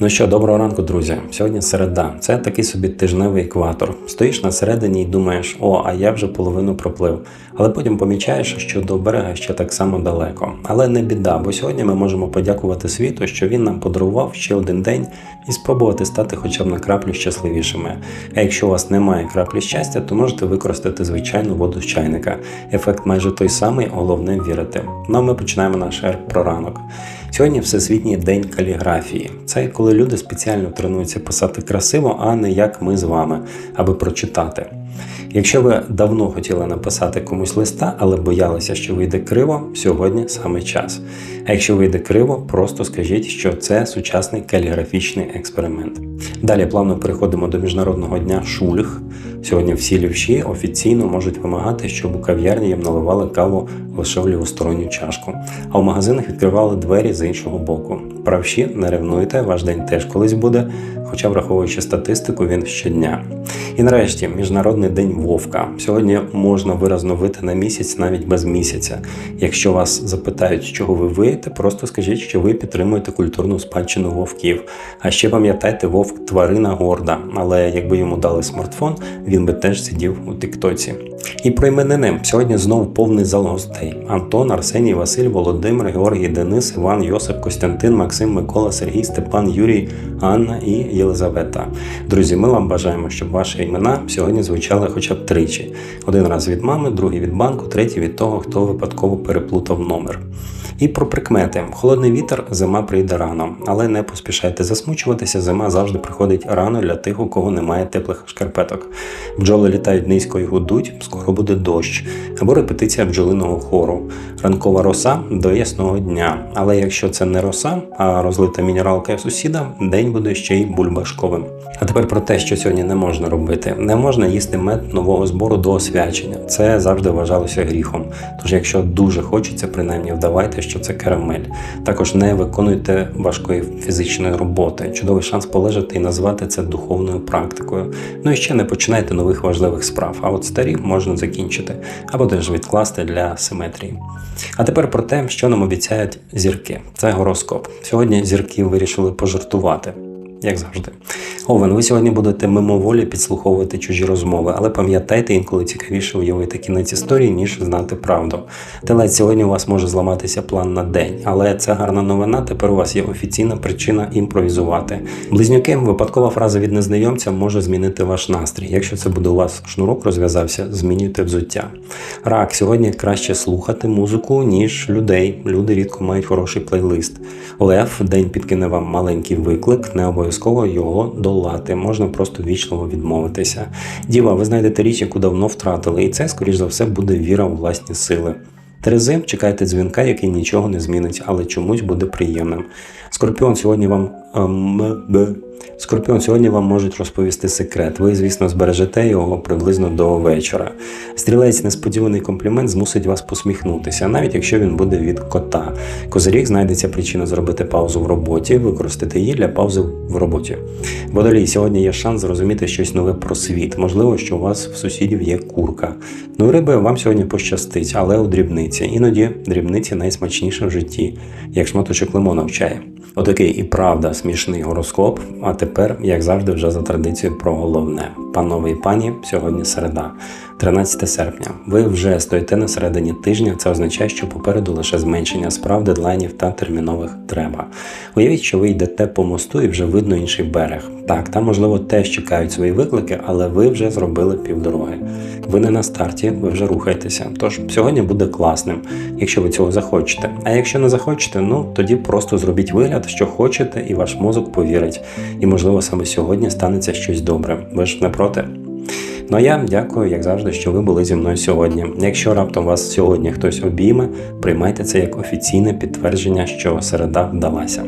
Ну що, доброго ранку, друзі. Сьогодні середа. Це такий собі тижневий екватор. Стоїш на середині і думаєш, о, а я вже половину проплив. Але потім помічаєш, що до берега ще так само далеко. Але не біда, бо сьогодні ми можемо подякувати світу, що він нам подарував ще один день і спробувати стати хоча б на краплю щасливішими. А якщо у вас немає краплі щастя, то можете використати звичайну воду з чайника. Ефект майже той самий, головне вірити. Ну а ми починаємо наш ер про ранок. Сьогодні Всесвітній день каліграфії. Це коли люди спеціально тренуються писати красиво, а не як ми з вами, аби прочитати. Якщо ви давно хотіли написати комусь листа, але боялися, що вийде криво, сьогодні саме час. А якщо вийде криво, просто скажіть, що це сучасний каліграфічний експеримент. Далі плавно переходимо до міжнародного дня шульг. Сьогодні всі лівші офіційно можуть вимагати, щоб у кав'ярні їм наливали каву лише в лівосторонню чашку, а в магазинах відкривали двері з іншого боку. Правші, не ревнуйте, ваш день теж колись буде, хоча, враховуючи статистику, він щодня. І нарешті Міжнародний день Вовка. Сьогодні можна виразно вити на місяць навіть без місяця. Якщо вас запитають, чого ви виєте, просто скажіть, що ви підтримуєте культурну спадщину вовків. А ще пам'ятайте, вовк тварина горда, але якби йому дали смартфон, він би теж сидів у Тіктоці. І про іменини сьогодні знову повний зал гостей: Антон, Арсеній, Василь, Володимир, Георгій, Денис, Іван, Йосип, Костянтин, Максим, Микола, Сергій, Степан, Юрій, Анна і Єлизавета. Друзі, ми вам бажаємо, щоб ваші імена сьогодні звучали хоча б тричі: один раз від мами, другий від банку, третій від того, хто випадково переплутав номер. І про прикмети: холодний вітер, зима прийде рано, але не поспішайте засмучуватися. Зима завжди приходить рано для тих, у кого немає теплих шкарпеток. Бджоли літають низько і гудуть, скоро буде дощ, або репетиція бджолиного хору. Ранкова роса до ясного дня. Але якщо це не роса, а розлита мінералка сусіда, день буде ще й бульбашковим. А тепер про те, що сьогодні не можна робити. Не можна їсти мед нового збору до освячення. Це завжди вважалося гріхом. Тож, якщо дуже хочеться, принаймні вдавайте, що це карамель. Також не виконуйте важкої фізичної роботи. Чудовий шанс полежати і назвати це духовною практикою. Ну і ще не починайте нових важливих справ. А от старі можна закінчити або теж відкласти для симетрії. А тепер про те, що нам обіцяють зірки. Це гороскоп. Сьогодні зірки вирішили пожартувати. Як завжди, Овен, ви сьогодні будете мимоволі підслуховувати чужі розмови, але пам'ятайте, інколи цікавіше уявити кінець історії, ніж знати правду. Телець сьогодні у вас може зламатися план на день, але це гарна новина. Тепер у вас є офіційна причина імпровізувати. Близнюки, випадкова фраза від незнайомця може змінити ваш настрій. Якщо це буде у вас шнурок розв'язався, змінюйте взуття. Рак, сьогодні краще слухати музику, ніж людей. Люди рідко мають хороший плейлист. Лев, день підкине вам маленький виклик, не обов'язково його долати. Можна просто вічливо відмовитися. Діва, ви знайдете річ, яку давно втратили, і це, скоріш за все, буде віра у власні сили. Терези, чекайте дзвінка, який нічого не змінить, але чомусь буде приємним. Скорпіон сьогодні вам ем. Скорпіон сьогодні вам можуть розповісти секрет. Ви, звісно, збережете його приблизно до вечора. Стрілець несподіваний комплімент змусить вас посміхнутися, навіть якщо він буде від кота. Козиріг знайдеться причина зробити паузу в роботі, використати її для паузи в роботі. Водолій, сьогодні є шанс зрозуміти щось нове про світ. Можливо, що у вас в сусідів є курка. Ну, риби вам сьогодні пощастить, але у дрібниці. Іноді дрібниці найсмачніше в житті, як шматочок лимона в чаї. Отакий і правда смішний гороскоп. А тепер, як завжди, вже за традицією про головне. Панове і пані, сьогодні середа, 13 серпня. Ви вже стоїте на середині тижня. Це означає, що попереду лише зменшення справ, дедлайнів та термінових треба. Уявіть, що ви йдете по мосту і вже видно інший берег. Так, там, можливо, теж чекають свої виклики, але ви вже зробили півдороги. Ви не на старті, ви вже рухаєтеся. Тож сьогодні буде класним, якщо ви цього захочете. А якщо не захочете, ну тоді просто зробіть вигляд, що хочете, і ваш мозок повірить. І, можливо, саме сьогодні станеться щось добре. Ви ж не проти? Ну а я дякую, як завжди, що ви були зі мною сьогодні. Якщо раптом вас сьогодні хтось обійме, приймайте це як офіційне підтвердження, що середа вдалася.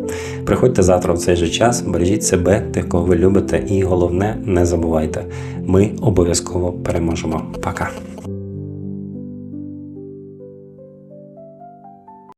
Приходьте завтра в цей же час, бережіть себе, тих, кого ви любите, і головне, не забувайте, ми обов'язково переможемо. Пока.